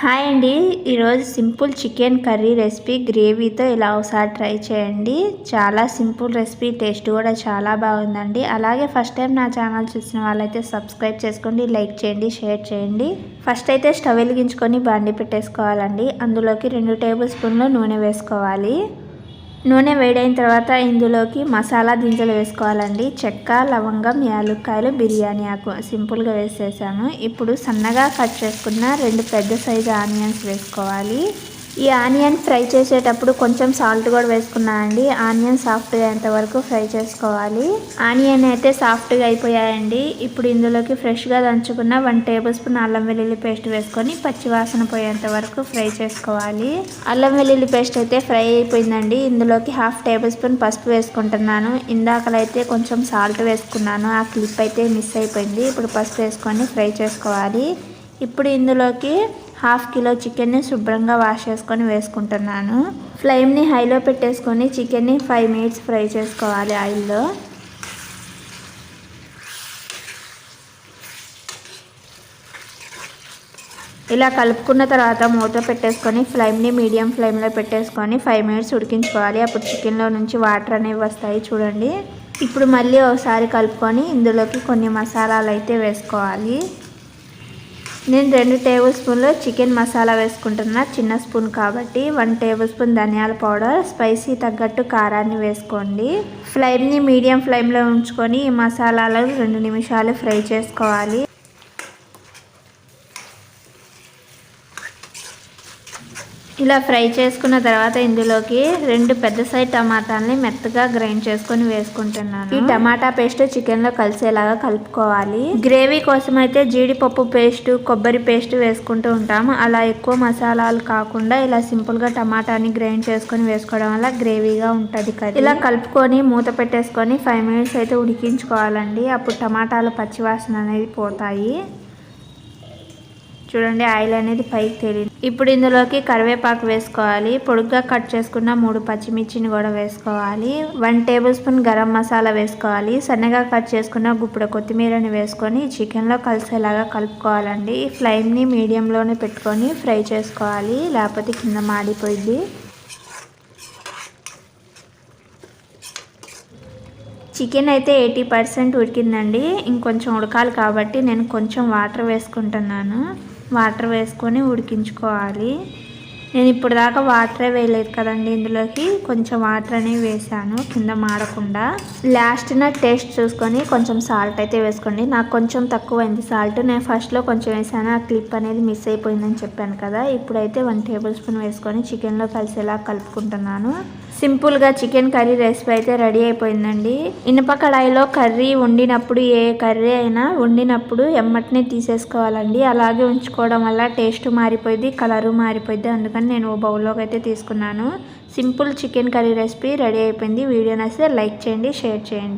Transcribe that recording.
Hi అండి. ఈరోజు simple chicken curry recipe గ్రేవీతో ఇలా ఒకసారి ట్రై చేయండి. చాలా సింపుల్ రెసిపీ టేస్ట్ కూడా చాలా బాగుందండి. అలాగే ఫస్ట్ టైం నా ఛానల్ చూసిన వాళ్ళైతే సబ్స్క్రైబ్ చేసుకోండి లైక్ చేయండి షేర్ చేయండి. ఫస్ట్ అయితే స్టవ్ వెలిగించుకొని బాండి పెట్టేసుకోవాలండి. అందులోకి రెండు టేబుల్ స్పూన్లు నూనె వేసుకోవాలి. నూనె వేడైన తర్వాత ఇందులోకి మసాలా దింజలు వేసుకోవాలండి. చెక్క లవంగం యాలుక్కాయలు బిర్యానీ ఆకు సింపుల్గా వేసేసాను. ఇప్పుడు సన్నగా కట్ చేసుకున్న రెండు పెద్ద సైజు ఆనియన్స్ వేసుకోవాలి. ఈ ఆనియన్ ఫ్రై చేసేటప్పుడు కొంచెం సాల్ట్ కూడా వేసుకున్నానండి ఆనియన్ సాఫ్ట్గా అయ్యేంత వరకు ఫ్రై చేసుకోవాలి. ఆనియన్ అయితే సాఫ్ట్గా అయిపోయాయండి. ఇప్పుడు ఇందులోకి ఫ్రెష్గా దంచుకున్న వన్ టేబుల్ స్పూన్ అల్లం వెల్లుల్లి పేస్ట్ వేసుకొని పచ్చివాసన పోయేంత వరకు ఫ్రై చేసుకోవాలి. అల్లం వెల్లుల్లి పేస్ట్ అయితే ఫ్రై అయిపోయిందండి. ఇందులోకి హాఫ్ టేబుల్ స్పూన్ పసుపు వేసుకుంటున్నాను. ఇందాకలైతే కొంచెం సాల్ట్ వేసుకున్నాను. ఆ క్లిప్ అయితే మిస్ అయిపోయింది. ఇప్పుడు పసుపు వేసుకొని ఫ్రై చేసుకోవాలి. ఇప్పుడు ఇందులోకి హాఫ్ కిలో చికెన్ని శుభ్రంగా వాష్ చేసుకొని వేసుకుంటున్నాను. ఫ్లేమ్ని హైలో పెట్టేసుకొని చికెన్ని ఫైవ్ మినిట్స్ ఫ్రై చేసుకోవాలి ఆయిల్లో. ఇలా కలుపుకున్న తర్వాత మూత పెట్టేసుకొని ఫ్లేమ్ని మీడియం ఫ్లేమ్లో పెట్టేసుకొని ఫైవ్ మినిట్స్ ఉడికించుకోవాలి. అప్పుడు చికెన్లో నుంచి వాటర్ అనేవి వస్తాయి చూడండి. ఇప్పుడు మళ్ళీ ఒకసారి కలుపుకొని ఇందులోకి కొన్ని మసాలాలు అయితే వేసుకోవాలి. నేను రెండు టేబుల్ స్పూన్లు చికెన్ మసాలా వేసుకుంటున్నా చిన్న స్పూన్ కాబట్టి. వన్ టేబుల్ స్పూన్ ధనియాల పౌడర్ స్పైసీ తగ్గట్టు కారాన్ని వేసుకోండి. ఫ్లేమ్ని మీడియం ఫ్లేమ్లో ఉంచుకొని ఈ మసాలాలను రెండు నిమిషాలు ఫ్రై చేసుకోవాలి. ఇలా ఫ్రై చేసుకున్న తర్వాత ఇందులోకి రెండు పెద్ద సైజ్ టమాటాలని మెత్తగా గ్రైండ్ చేసుకొని వేసుకుంటున్నాను. ఈ టమాటా పేస్ట్ చికెన్లో కలిసేలాగా కలుపుకోవాలి. గ్రేవీ కోసం అయితే జీడిపప్పు పేస్ట్ కొబ్బరి పేస్ట్ వేసుకుంటూ ఉంటాము. అలా ఎక్కువ మసాలాలు కాకుండా ఇలా సింపుల్గా టమాటాని గ్రైండ్ చేసుకొని వేసుకోవడం వల్ల గ్రేవీగా ఉంటుంది కదా ఇలా కలుపుకొని మూత పెట్టేసుకొని ఫైవ్ మినిట్స్ అయితే ఉడికించుకోవాలండి. అప్పుడు టమాటాలు పచ్చివాసన అనేది పోతాయి. చూడండి ఆయిల్ అనేది పైకి తేలింది. ఇప్పుడు ఇందులోకి కరివేపాకు వేసుకోవాలి. పొడుగ్గా కట్ చేసుకున్న మూడు పచ్చిమిర్చిని కూడా వేసుకోవాలి. One tablespoon garam masala వేసుకోవాలి. సన్నగా కట్ చేసుకున్న గుప్పుడు కొత్తిమీరని వేసుకొని చికెన్లో కలిసేలాగా కలుపుకోవాలండి. ఫ్లేమ్ని మీడియంలోనే పెట్టుకొని ఫ్రై చేసుకోవాలి. లేకపోతే కింద మాడిపోయింది చికెన్ అయితే ఎయిటీ పర్సెంట్ ఉడికిందండి. ఇంకొంచెం ఉడకాలి కాబట్టి నేను కొంచెం వాటర్ వేసుకుంటున్నాను. వాటర్ వేసుకొని ఉడికించుకోవాలి. నేను ఇప్పుడు దాకా వాటరే వేయలేదు కదండి ఇందులోకి. కొంచెం వాటర్ అనేవి వేసాను కింద మాడకుండా. లాస్ట్న టేస్ట్ చూసుకొని కొంచెం సాల్ట్ అయితే వేసుకోండి. నాకు కొంచెం తక్కువ అయింది సాల్ట్. నేను ఫస్ట్లో కొంచెం వేసాను ఆ క్లిప్ అనేది మిస్ అయిపోయిందని చెప్పాను కదా. ఇప్పుడైతే వన్ టేబుల్ స్పూన్ వేసుకొని చికెన్లో కలిసేలా కలుపుకుంటున్నాను. సింపుల్గా చికెన్ కర్రీ రెసిపీ అయితే రెడీ అయిపోయిందండి. ఇనుప కడాయిలో కర్రీ వండినప్పుడు ఏ కర్రీ అయినా వండినప్పుడు ఎమ్మటినే తీసేసుకోవాలండి. అలాగే ఉంచుకోవడం వల్ల టేస్ట్ మారిపోయింది కలరు మారిపోయింది అందుకని నేను బౌల్లోకి అయితే తీసుకున్నాను. Simple chicken curry recipe ready అయిపోయింది. వీడియో నచ్చితే లైక్ చేయండి షేర్ చేయండి.